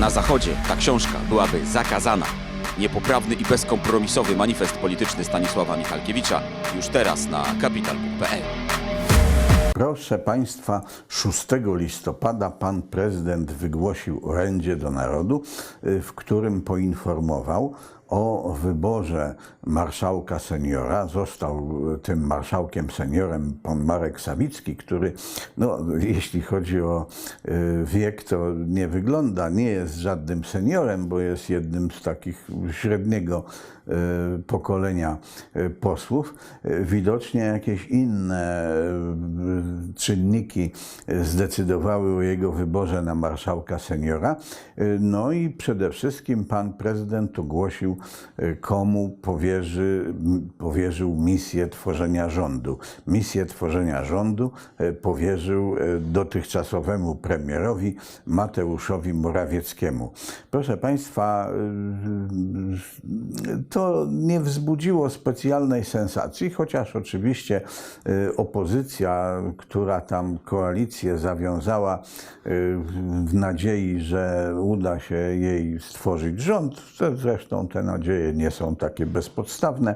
Na Zachodzie ta książka byłaby zakazana. Niepoprawny i bezkompromisowy manifest polityczny Stanisława Michalkiewicza już teraz na kapital.pl. Proszę Państwa, 6 listopada pan prezydent wygłosił orędzie do narodu, y, w którym poinformował o wyborze marszałka seniora. Został y, tym marszałkiem seniorem pan Marek Sawicki, który, no, jeśli chodzi o y, wiek, to nie wygląda, nie jest żadnym seniorem, bo jest jednym z takich średniego y, pokolenia posłów. Widocznie jakieś inne czynniki zdecydowały o jego wyborze na marszałka seniora. No i przede wszystkim pan prezydent ogłosił, komu powierzy, powierzył misję tworzenia rządu. Misję tworzenia rządu y, powierzył y, dotychczasowemu premierowi Mateuszowi Morawieckiemu. Proszę Państwa, y, to nie wzbudziło specjalnej sensacji, chociaż oczywiście y, opozycja, która tam koalicję zawiązała y, w nadziei, że uda się jej stworzyć rząd, zresztą te nadzieje nie są takie bezpodstawne,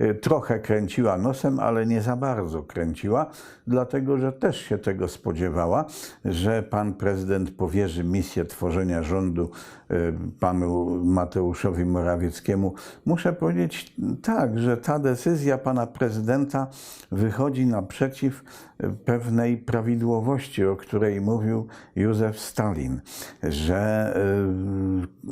y, trochę kręciła nosem, ale nie za bardzo kręciła, dlatego że też się tego spodziewała, że pan prezydent powierzy misję tworzenia rządu panu Mateuszowi Morawieckiemu. Muszę powiedzieć tak, że ta decyzja pana prezydenta wychodzi naprzeciw y, pewnej prawidłowości, o której mówił Józef Stalin, że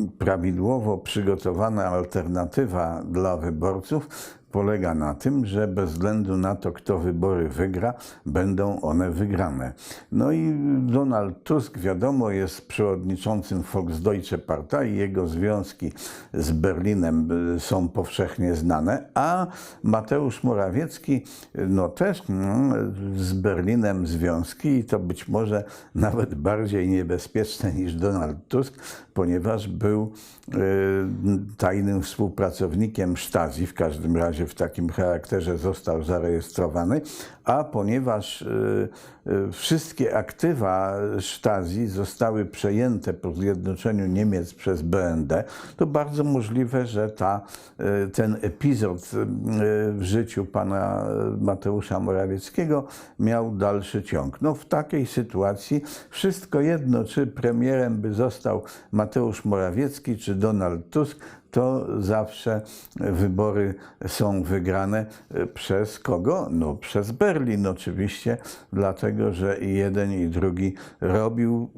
y, prawidłowo przygotowana alternatywa dla wyborców polega na tym, że bez względu na to, kto wybory wygra, będą one wygrane. No i Donald Tusk, wiadomo, jest przewodniczącym Volksdeutsche Partei, jego związki z Berlinem y, są powszechnie znane, a Mateusz Morawiecki, y, no też mm, z Berlinem związki i to być może nawet bardziej niebezpieczne niż Donald Tusk, ponieważ był y, tajnym współpracownikiem Stasi, w każdym razie w takim charakterze został zarejestrowany, a ponieważ y, y, wszystkie aktywa Stasi zostały przejęte po zjednoczeniu Niemiec przez BND, to bardzo możliwe, że ta, y, ten epizod w życiu pana Mateusza Morawieckiego miał dalszy ciąg. No w takiej sytuacji wszystko jedno, czy premierem by został Mateusz Morawiecki, czy Donald Tusk, to zawsze wybory są wygrane e, przez kogo? No przez Berlin oczywiście, dlatego że i jeden i drugi robił,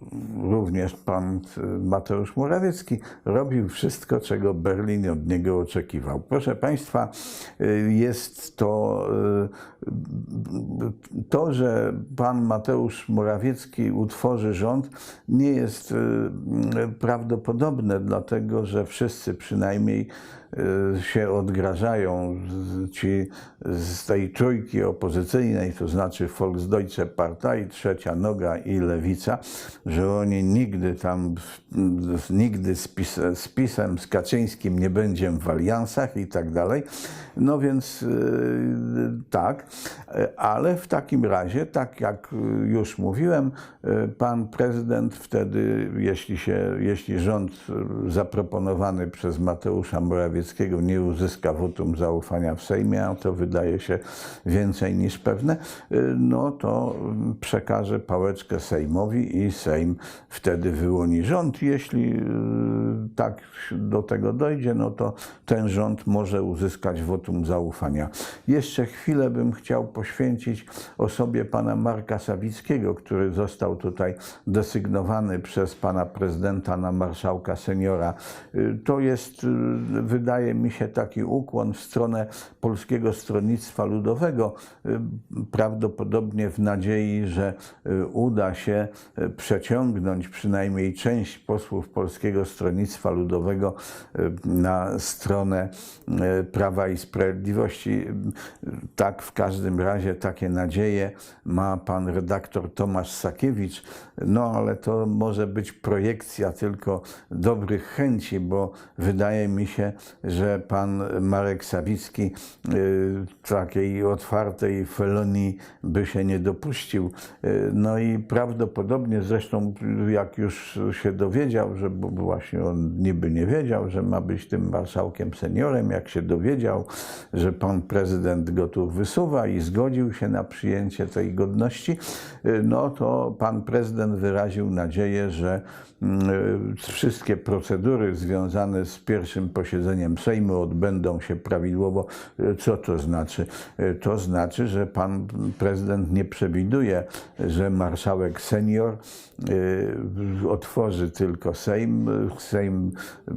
również pan e, Mateusz Morawiecki, robił wszystko, czego Berlin od niego oczekiwał. Proszę Państwa, e, jest to to, że pan Mateusz Morawiecki utworzy rząd, nie jest y, prawdopodobne, dlatego że wszyscy przynajmniej się odgrażają ci z tej trójki opozycyjnej, to znaczy Volksdeutsche Partei, Trzecia Noga i Lewica, że oni nigdy tam, nigdy z, PiS, z PiSem, z Kaczyńskim nie będzie w aliansach i tak dalej. No więc y, tak, y, ale w takim razie, tak jak y, już mówiłem, y, pan prezydent wtedy, jeśli, się, jeśli rząd y, zaproponowany przez Mateusza Morawieckiego nie uzyska wotum zaufania w Sejmie, a to wydaje się więcej niż pewne, y, no to przekaże pałeczkę Sejmowi i Sejm wtedy wyłoni rząd. Jeśli y, tak do tego dojdzie, no to ten rząd może uzyskać wotum zaufania. Jeszcze chwilę bym chciał poświęcić osobie pana Marka Sawickiego, który został tutaj desygnowany przez pana prezydenta na marszałka seniora. Y, To jest, y, wydaje mi się, taki ukłon w stronę Polskiego Stronnictwa Ludowego, y, prawdopodobnie w nadziei, że y, uda się y, przeciągnąć przynajmniej część posłów Polskiego Stronnictwa Ludowego na stronę Prawa i Sprawiedliwości. Tak, w każdym razie takie nadzieje ma pan redaktor Tomasz Sakiewicz, no ale to może być projekcja tylko dobrych chęci, bo wydaje mi się, że pan Marek Sawicki y, takiej otwartej felonii by się nie dopuścił. Y, No i prawdopodobnie zresztą jak już się dowiedział, że bo właśnie on niby nie wiedział, że ma być tym marszałkiem seniorem, jak się dowiedział, że pan prezydent go tu wysuwa i zgodził się na przyjęcie tej godności, y, no to pan prezydent wyraził nadzieję, że mm, wszystkie procedury związane z pierwszym posiedzeniem Sejmu odbędą się prawidłowo. Y, Co to znaczy? Y, To znaczy, że pan prezydent nie przewiduje, że marszałek senior y, otworzy tylko Sejm. Sejm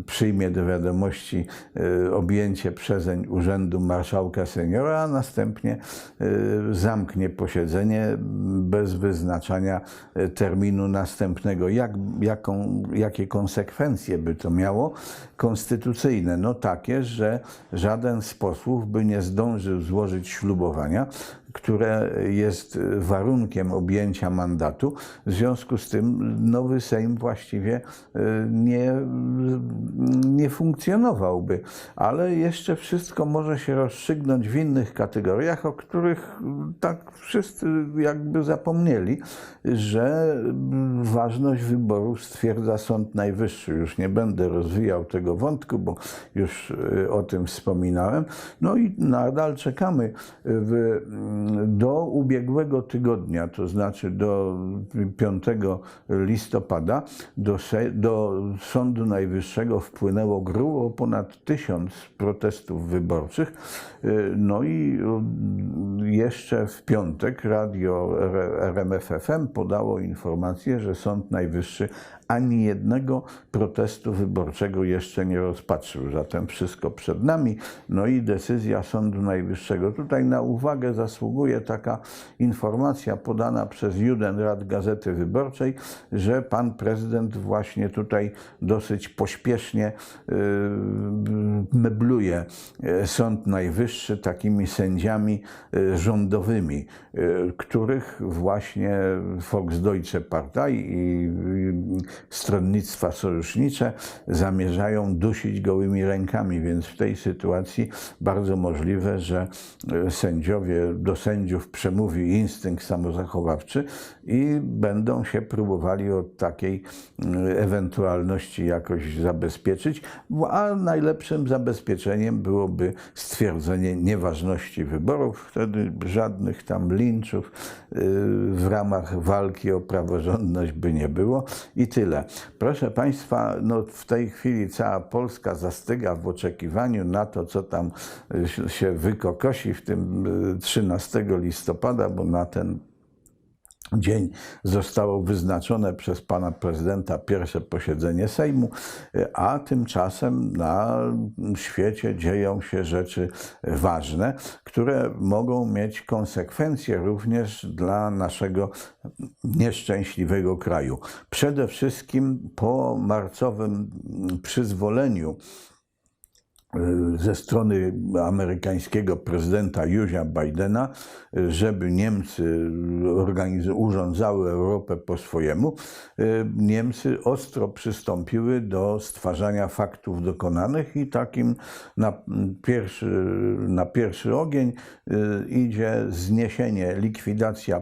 przyjmie do wiadomości objęcie przezeń urzędu marszałka seniora, a następnie zamknie posiedzenie bez wyznaczania terminu następnego. Jak, jaką, jakie konsekwencje by to miało? Konstytucyjne. No takie, że żaden z posłów by nie zdążył złożyć ślubowania, które jest warunkiem objęcia mandatu. W związku z tym nowy Sejm właściwie y, nie, nie funkcjonowałby. Ale jeszcze wszystko może się rozstrzygnąć w innych kategoriach, o których tak wszyscy jakby zapomnieli, że ważność wyboru stwierdza Sąd Najwyższy. Już nie będę rozwijał tego wątku, bo już y, o tym wspominałem. No i nadal czekamy w, do ubiegłego tygodnia, to znaczy do 5 listopada, do, do Sądu Najwyższego wpłynęło grubo ponad tysiąc protestów wyborczych. Y, No i y, jeszcze w piątek radio RMFFM podało informację, że Sąd Najwyższy ani jednego protestu wyborczego jeszcze nie rozpatrzył. Zatem wszystko przed nami. No i decyzja Sądu Najwyższego. Tutaj na uwagę zasługuje taka informacja podana przez Judenrat Gazety Wyborczej, że pan prezydent właśnie tutaj dosyć pośpiesznie y, mebluje y, Sąd Najwyższy takimi sędziami y, rządowymi, których właśnie Volksdeutsche Partei i stronnictwa sojusznicze zamierzają dusić gołymi rękami, więc w tej sytuacji bardzo możliwe, że e, sędziowie, do sędziów przemówi instynkt samozachowawczy i będą się próbowali od takiej e, ewentualności jakoś zabezpieczyć, a najlepszym zabezpieczeniem byłoby stwierdzenie nieważności wyborów, wtedy żadnych tam linczów e, w ramach walki o praworządność by nie było i tyle. Proszę Państwa, no w tej chwili cała Polska zastyga w oczekiwaniu na to, co tam y, się wykokosi w tym y, 13 listopada, bo na ten dzień zostało wyznaczone przez pana prezydenta pierwsze posiedzenie Sejmu, a tymczasem na świecie dzieją się rzeczy ważne, które mogą mieć konsekwencje również dla naszego nieszczęśliwego kraju. Przede wszystkim po marcowym przyzwoleniu ze strony amerykańskiego prezydenta Józia Bidena, żeby Niemcy urządzały Europę po swojemu, Niemcy ostro przystąpiły do stwarzania faktów dokonanych i takim na pierwszy, na pierwszy ogień idzie zniesienie, likwidacja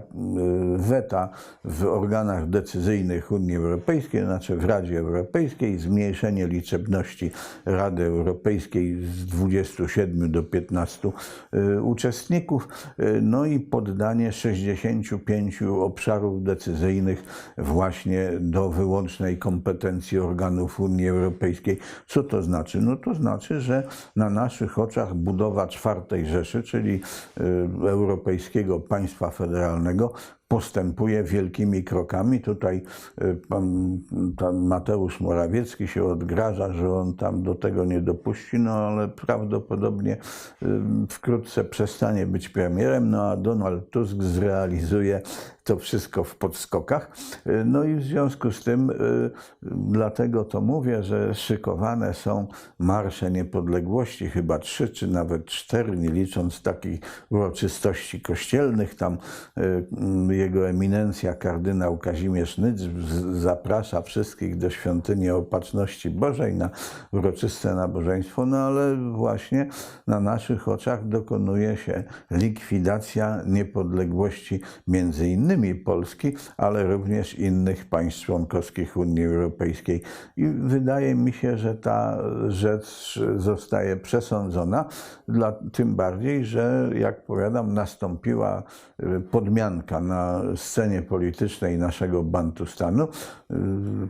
weta w organach decyzyjnych Unii Europejskiej, znaczy w Radzie Europejskiej, zmniejszenie liczebności Rady Europejskiej z 27 do 15 y, uczestników, y, no i poddanie 65 obszarów decyzyjnych właśnie do wyłącznej kompetencji organów Unii Europejskiej. Co to znaczy? No to znaczy, że na naszych oczach budowa czwartej Rzeszy, czyli y, Europejskiego Państwa Federalnego, postępuje wielkimi krokami. Tutaj y, pan, pan Mateusz Morawiecki się odgraża, że on tam do tego nie dopuści, no ale prawdopodobnie y, wkrótce przestanie być premierem, no a Donald Tusk zrealizuje to wszystko w podskokach. No i w związku z tym, y, dlatego to mówię, że szykowane są marsze niepodległości, chyba trzy czy nawet cztery, nie licząc takich uroczystości kościelnych. Tam y, jego eminencja kardynał Kazimierz Nyc z- zaprasza wszystkich do świątyni Opatrzności Bożej na uroczyste nabożeństwo, no ale właśnie na naszych oczach dokonuje się likwidacja niepodległości między innymi Polski, ale również innych państw członkowskich Unii Europejskiej. I wydaje mi się, że ta rzecz zostaje przesądzona, dla, tym bardziej, że jak powiadam, nastąpiła y, podmianka na scenie politycznej naszego Bantustanu. Y,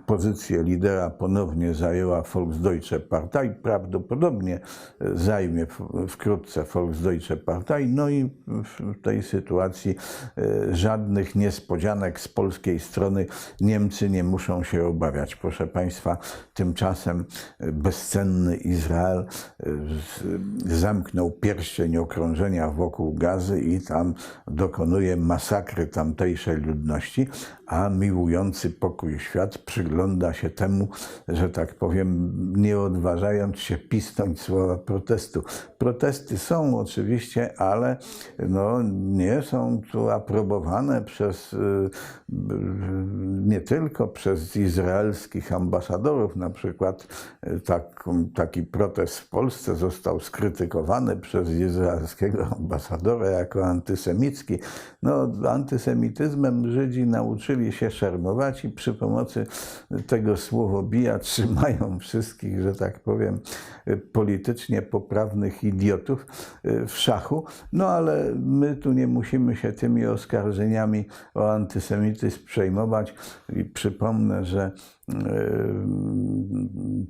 Pozycję lidera ponownie zajęła Volksdeutsche Partei, prawdopodobnie y, zajmie wkrótce Volksdeutsche Partei. No i w tej sytuacji y, niespodzianek z polskiej strony Niemcy nie muszą się obawiać. Proszę Państwa, tymczasem y, bezcenny Izrael y, z- zamknął pierścień okrążenia wokół Gazy i tam dokonuje masakry tamtejszej ludności, a miłujący pokój świat przygląda się temu, że tak powiem, nie odważając się pisnąć słowa protestu. Protesty są oczywiście, ale no, nie są tu aprobowane przez y, y, nie tylko przez izraelskich ambasadorów. Na przykład y, tak, taki protest w Polsce został skrytykowany przez izraelskiego ambasadora jako antysemicki. No, antysemityzmem Żydzi nauczyli się szermować i przy pomocy tego słowobija trzymają wszystkich, że tak powiem, politycznie poprawnych idiotów w szachu. No ale my tu nie musimy się tymi oskarżeniami o antysemityzm przejmować. I przypomnę, że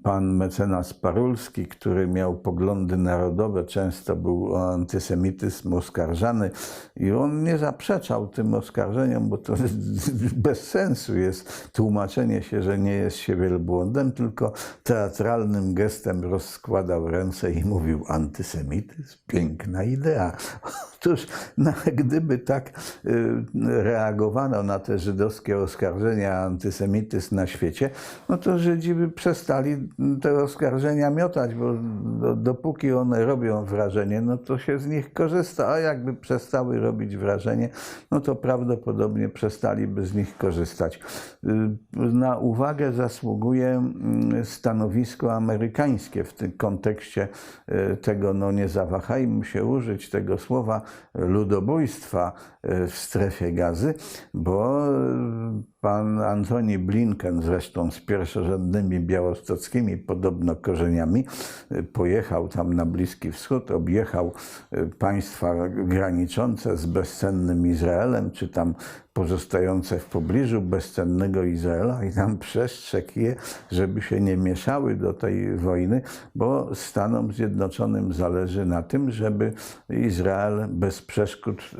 pan mecenas Parulski, który miał poglądy narodowe, często był o antysemityzm oskarżany i on nie zaprzeczał tym oskarżeniom, bo to bez sensu jest tłumaczenie się, że nie jest się wielbłądem, tylko teatralnym gestem rozkładał ręce i mówił antysemityzm, piękna idea. Otóż no, gdyby tak y, reagowano na te żydowskie oskarżenia antysemityzm na świecie, no to Żydzi by przestali te oskarżenia miotać, bo do, dopóki one robią wrażenie, no to się z nich korzysta, a jakby przestały robić wrażenie, no to prawdopodobnie przestaliby z nich korzystać. Y, Na uwagę zasługuje mm, stanowisko amerykańskie w tym kontekście y, tego, no nie zawahajmy się użyć tego słowa, ludobójstwa y, w strefie gazy, bo pan Antoni Blinken, zresztą z pierwszorzędnymi białostockimi podobno korzeniami, y, pojechał tam na Bliski Wschód, objechał y, państwa graniczące z bezcennym Izraelem, czy tam pozostające w pobliżu bezcennego Izraela i tam przestrzegł je, żeby się nie mieszały do tej wojny, bo Stanom Zjednoczonym zależy na tym, żeby Izrael bez przeszkód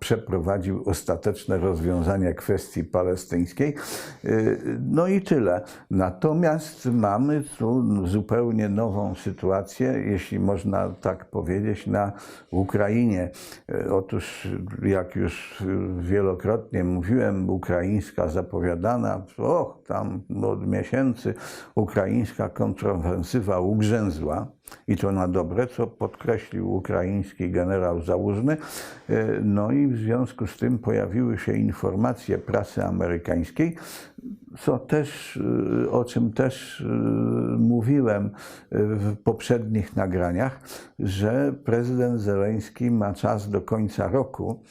przeprowadził ostateczne rozwiązanie kwestii palestyńskiej. Y, No i tyle. Natomiast mamy tu zupełnie nową sytuację, jeśli można tak powiedzieć, na Ukrainie. Y, Otóż, jak już wielokrotnie mówiłem, ukraińska zapowiadana, och, tam od miesięcy ukraińska kontrofensywa ugrzęzła i to na dobre, co podkreślił ukraiński generał Załużny. Y, No i w związku z tym pojawiły się informacje prasy amerykańskiej, co też, y, o czym też y, mówiłem w poprzednich nagraniach, że prezydent Zeleński ma czas do końca roku,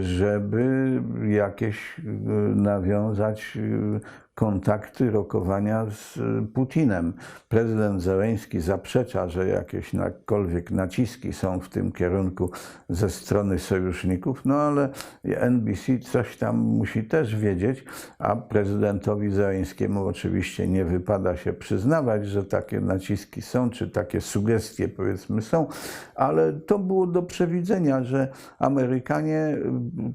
żeby jakieś y, nawiązać y, kontakty, rokowania z y, Putinem. Prezydent Zeleński zaprzecza, że jakieś jakkolwiek naciski są w tym kierunku ze strony sojuszników, no ale NBC coś tam musi też wiedzieć, a prezydentowi Zeleńskiemu oczywiście nie wypada się przyznawać, że takie naciski są, czy takie sugestie powiedzmy są, ale to było do przewidzenia, że Amerykanie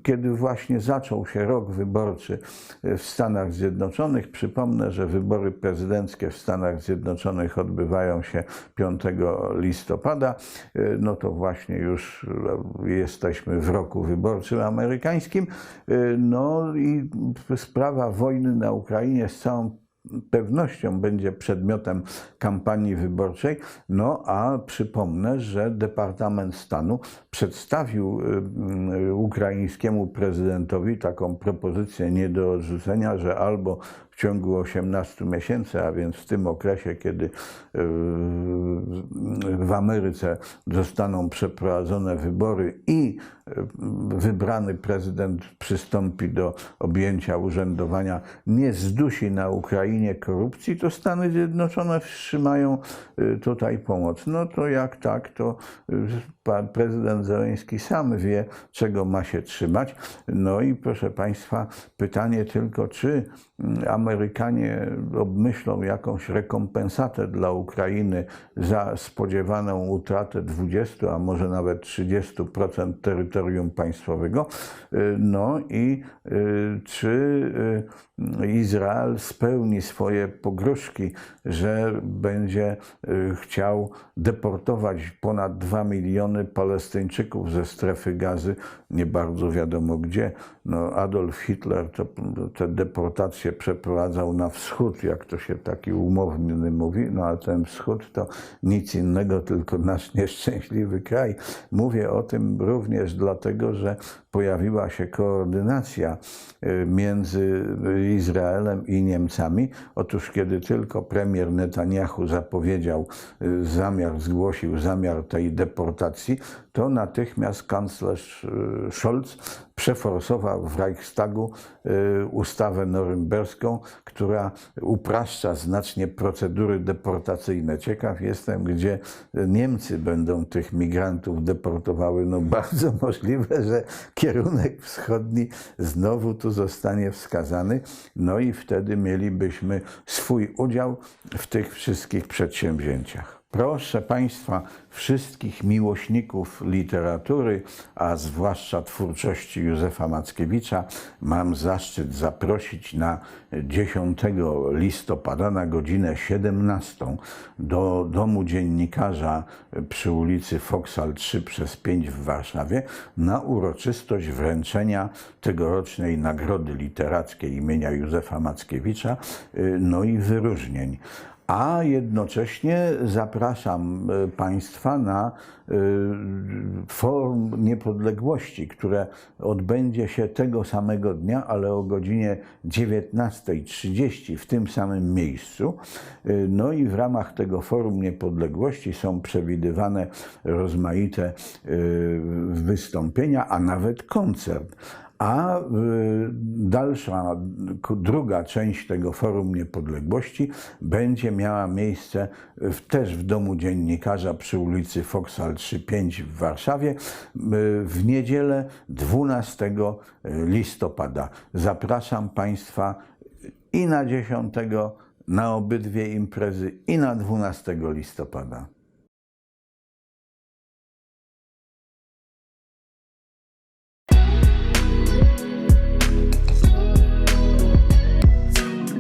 kiedy właśnie zaczął się rok wyborczy w Stanach Zjednoczonych, przypomnę, że wybory prezydenckie w Stanach Zjednoczonych odbywają się 5 listopada, no to właśnie już jesteśmy w roku wyborczym amerykańskim. No i sprawa wojny na Ukrainie z całą pewnością będzie przedmiotem kampanii wyborczej. No a przypomnę, że Departament Stanu przedstawił y, y, ukraińskiemu prezydentowi taką propozycję nie do odrzucenia, że albo ciągu 18 miesięcy, a więc w tym okresie, kiedy y, w Ameryce zostaną przeprowadzone wybory i wybrany prezydent przystąpi do objęcia urzędowania, nie zdusi na Ukrainie korupcji, to Stany Zjednoczone wstrzymają y, tutaj pomoc. No to jak tak, to pan prezydent Zeleński sam wie, czego ma się trzymać. No i proszę Państwa, pytanie tylko, czy mm, Amerykanie obmyślą jakąś rekompensatę dla Ukrainy za spodziewaną utratę 20, a może nawet 30% terytorium państwowego. No i y, czy y, Izrael spełni swoje pogróżki, że będzie y, chciał deportować ponad 2 miliony Palestyńczyków ze strefy gazy, nie bardzo wiadomo gdzie. No, Adolf Hitler te deportacje przeprowadzał na wschód, jak to się taki umowny mówi, no ale ten wschód to nic innego, tylko nasz nieszczęśliwy kraj. Mówię o tym również dlatego, że pojawiła się koordynacja y, między Izraelem i Niemcami. Otóż kiedy tylko premier Netanyahu zapowiedział y, zamiar, zgłosił zamiar tej deportacji, to natychmiast kanclerz y, Scholz przeforsował w Reichstagu y, ustawę norymberską, która upraszcza znacznie procedury deportacyjne. Ciekaw jestem, gdzie Niemcy będą tych migrantów deportowały. No bardzo możliwe, że kierunek wschodni znowu tu zostanie wskazany. No i wtedy mielibyśmy swój udział w tych wszystkich przedsięwzięciach. Proszę Państwa, wszystkich miłośników literatury, a zwłaszcza twórczości Józefa Mackiewicza, mam zaszczyt zaprosić na 10 listopada na godzinę 17 do Domu Dziennikarza przy ulicy Foksal 3 przez 5 w Warszawie na uroczystość wręczenia tegorocznej Nagrody Literackiej imienia Józefa Mackiewicza, y, no i wyróżnień a jednocześnie zapraszam e, Państwa na e, Forum Niepodległości, które odbędzie się tego samego dnia, ale o godzinie 19.30 w tym samym miejscu. E, No i w ramach tego Forum Niepodległości są przewidywane rozmaite wystąpienia, a nawet koncert. A dalsza, druga część tego Forum Niepodległości będzie miała miejsce w, też w Domu Dziennikarza przy ulicy Foksal 3-5 w Warszawie y, w niedzielę 12 listopada. Zapraszam Państwa i na 10, na obydwie imprezy i na 12 listopada.